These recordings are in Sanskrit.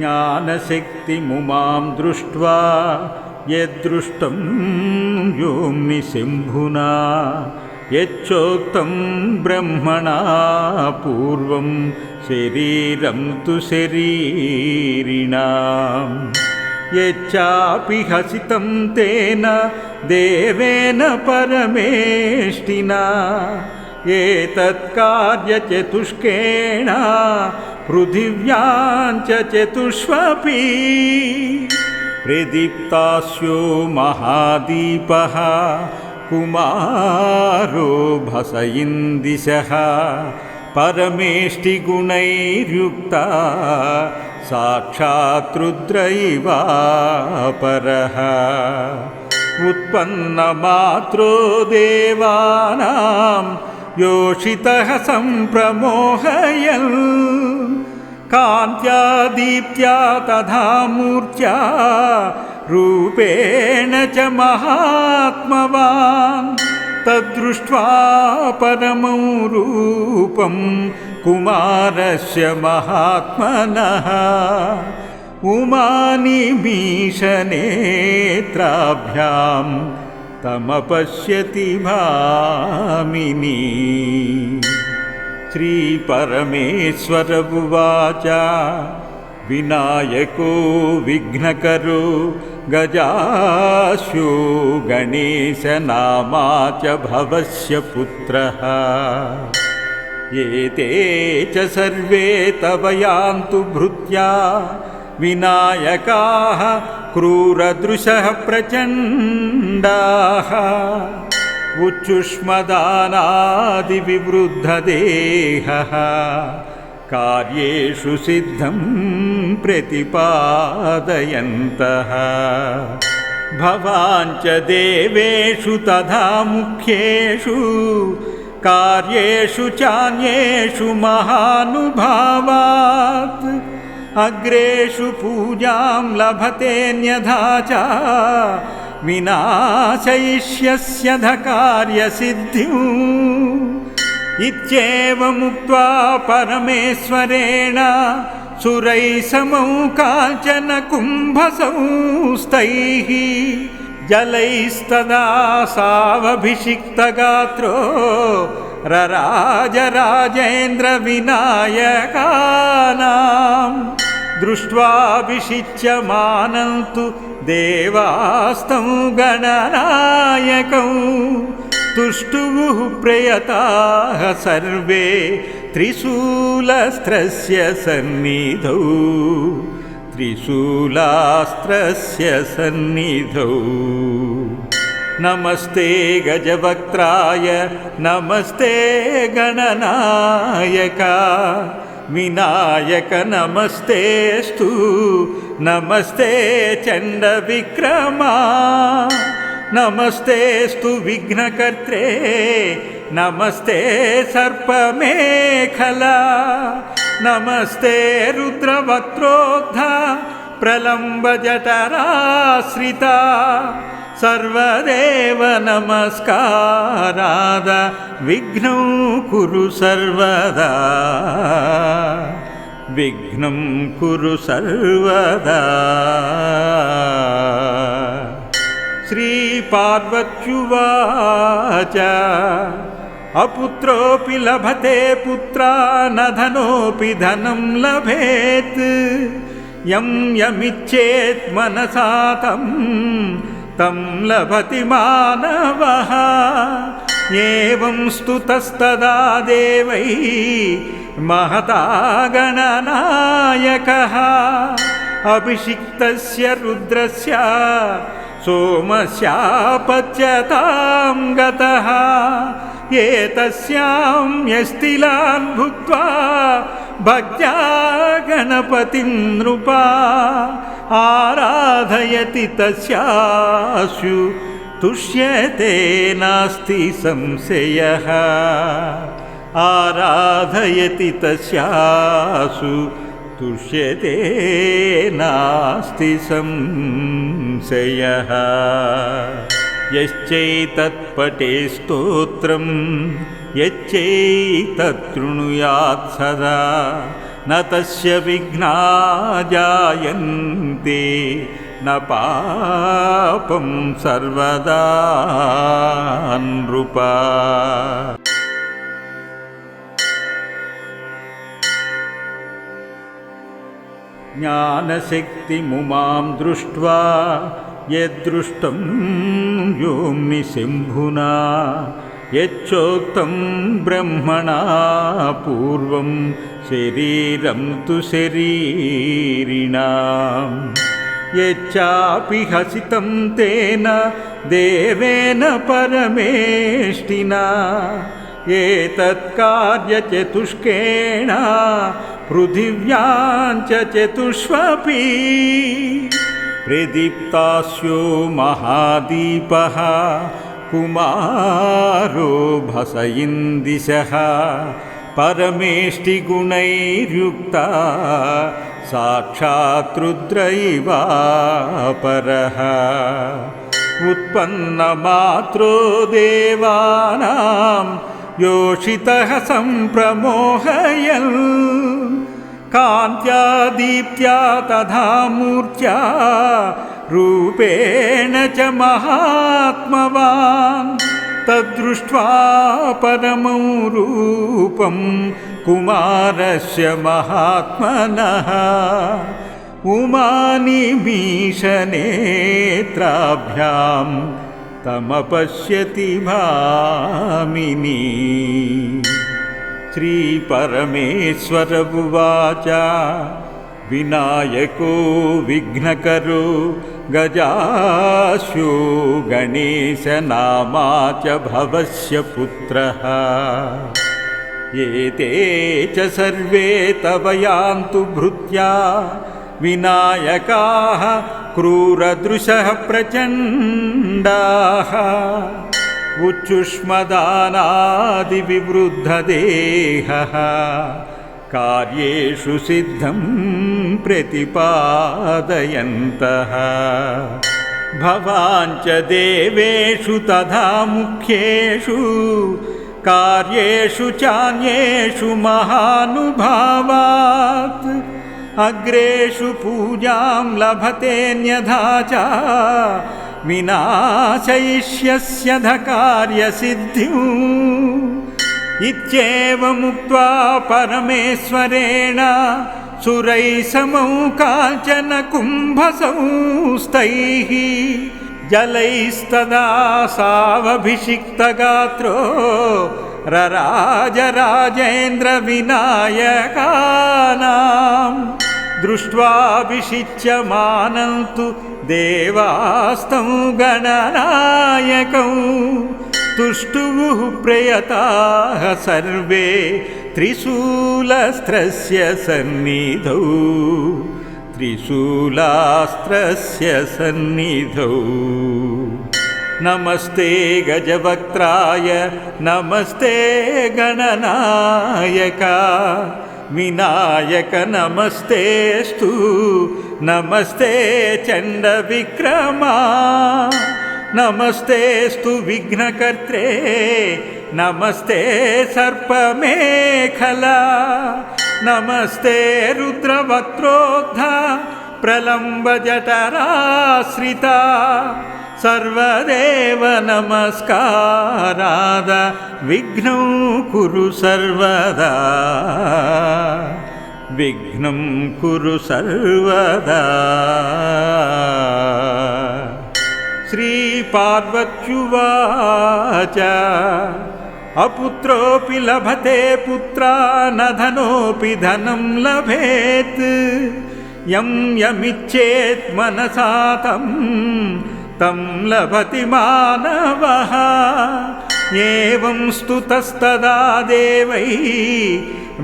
ज्ञानशक्तिमुमां दृष्ट्वा यद्दृष्टं योम्निशम्भुना यच्चोक्तं ब्रह्मणा पूर्वं शरीरं तु शरीरिणाम् यच्चापि हसितं तेन देवेन परमेष्टिना एतत्कार्यचतुष्केण पृथिव्याञ्च चतुष्वपि प्रदीप्तास्यो महादीपः कुमारो भस इन्दिशः परमेष्टिगुणैर्युक्ता साक्षात् उत्पन्नमात्रो देवानां योषितः सम्प्रमोहयन् कान्त्या दीप्त्या तथा मूर्त्या रूपेण च महात्मवान्। तद्दृष्ट्वा परमौ रूपं कुमारस्य महात्मनः। उमानिमीशनेत्राभ्यां तमपश्यति भामिनी श्रीपरमेश्वर उवाच। विनायको विघ्नकरो गजास्यो गणेशनामा च भवस्य पुत्रः। एते च सर्वे तव यान्तु भृत्या। विनायकाः क्रूरदृशः प्रचण्डाः उच्छुष्मदानादिविवृद्धदेहः कार्येषु सिद्धं प्रतिपादयन्तः। भवाञ्च देवेषु तथा मुख्येषु कार्येषु चान्येषु महानुभावात्। अग्रेषु पूजां लभतेऽन्यथा च विनाशयिष्यस्य धकार्यसिद्धिम् इत्येवमुक्त्वा परमेश्वरेण सुरैः समौ काञ्चन कुम्भसंस्तैः जलैस्तदा सावभिषिक्तगात्रो रराजराजेन्द्रविनायकानां दृष्ट्वाभिषिच्यमानन्तु देवास्तं गणनायकौ तुष्टुवुः प्रयताः सर्वे त्रिशूलस्त्रस्य सन्निधौ। त्रिशूलास्त्रस्य सन्निधौ। नमस्ते गजवक्त्राय नमस्ते गणनायका వినాయక నమస్తేస్తు. నమస్తే చండ విక్రమా. నమస్తేస్తు విఘ్నకర్త్రే. నమస్తే సర్పమేఖల. నమస్తే రుద్రవక్త్రోద్ధ ప్రలంబజటరాశ్రిత सर्वदेव नमस्काराद विघ्नौ कुरु सर्वदा विघ्नं कुरु सर्वदा श्रीपार्वत्युवाच अपुत्रोऽपि लभते पुत्रा न धनोऽपि धनं लभेत् यं यमिच्छेत् मनसा तं तं लभति मानवः। एवं स्तुतस्तदा देवै महता गणनायकः अभिषिक्तस्य रुद्रस्य सोमस्यापच्यतां गतः। एतस्यां यस्तिलान् भुक्त्वा भक्त्या गणपतिं नृपा आराधयति तस्याशु तुष्यते नास्ति संशयः आराधयति तस्यासु तुष्यते नास्ति संशयः यश्चैतत्पटे स्तोत्रं यच्चैतत्तृणुयात् सदा न तस्य विघ्ना जायन्ते न पापं सर्वदा नृपा। ज्ञानशक्तिमुमां दृष्ट्वा यद्दृष्टं योम्नि शम्भुना यच्चोक्तं ब्रह्मणा पूर्वं शरीरं तु शरीरिणाम् यच्चापि हसितं तेन देवेन परमेष्टिना एतत्कार्यचतुष्केण पृथिव्याञ्च चतुष्वपि प्रदीप्तास्यो महादीपः कुमारो भस इन्दिशः परमेष्टिगुणैर्युक्ता साक्षात् उत्पन्नमात्रो देवानां योषितः सम्प्रमोहयन् कान्त्या दीप्त्या तथा मूर्त्या रूपेण च महात्मवान्। तद्दृष्ट्वा परमौ रूपं कुमारस्य महात्मनः। उमानिमीशनेत्राभ्यां तमपश्यति भामिनी श्रीपरमेश्वर उवाच। विनायको विघ्नकरो गजास्यो गणेशनामा च भवस्य पुत्रः। एते च सर्वे तव यान्तु भृत्या। विनायकाः क्रूरदृशः प्रचण्डाः उच्छुष्मदानादिविवृद्धदेहः कार्येषु सिद्धं प्रतिपादयन्तः। भवाञ्च देवेषु तथा मुख्येषु कार्येषु चान्येषु महानुभावात्। अग्रेषु पूजां लभतेऽन्यथा च विनाशयिष्यस्य धकार्यसिद्धिम् इत्येवमुक्त्वा परमेश्वरेण सुरैः समौ काचन कुम्भसंस्तैः जलैस्तदा सावभिषिक्तगात्रो रराजराजेन्द्रविनायकानां दृष्ट्वाभिषिच्यमानं तु देवास्तं गणनायकौ। तुष्टुवुः प्रयताः सर्वे त्रिशूलस्त्रस्य सन्निधौ। त्रिशूलास्त्रस्य सन्निधौ। नमस्ते गजवक्त्राय नमस्ते गणनायका వినాయక నమస్తేస్తు. నమస్తే చండ విక్రమా. నమస్తేస్తు విఘ్నకర్త్రే. నమస్తే సర్పమేఖల. నమస్తే రుద్రవక్త్రోద్ధ ప్రలంబజటరాశ్రిత सर्वदेव नमस्काराद विघ्नौ कुरु सर्वदा विघ्नं कुरु सर्वदा श्रीपार्वत्युवाच अपुत्रोऽपि लभते पुत्रा न धनोऽपि धनं लभेत् यं यमिच्छेत् मनसा तं तं लभति मानवः। एवं स्तुतस्तदा देवै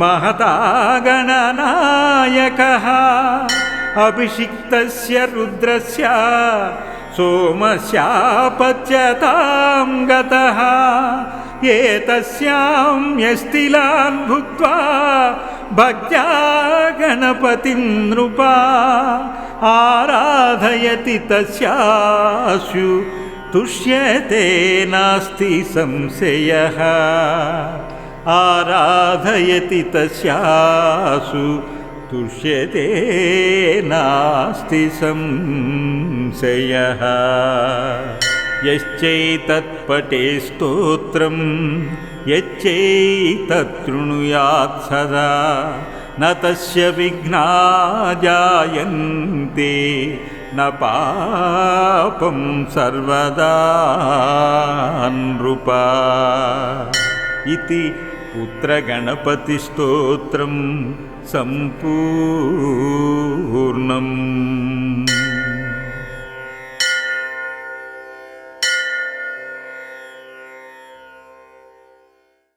महता गणनायकः अभिषिक्तस्य रुद्रस्य सोमस्यापच्यतां गतः। एतस्यां यस्तिलान् भुक्त्वा भक्त्या गणपतिं नृपा आराधयति तस्यास्यु तुष्यते नास्ति संशयः। आराधयति तस्यासु तुष्यते नास्ति संशयः। यश्चैतत्पटे स्तोत्रं यच्चैतत्तृणुयात् सदा न तस्य विघ्ना जायन्ते न पापं सर्वदा नृपा। इति पुत्रगणपतिस्तोत्रं सम्पूर्णम्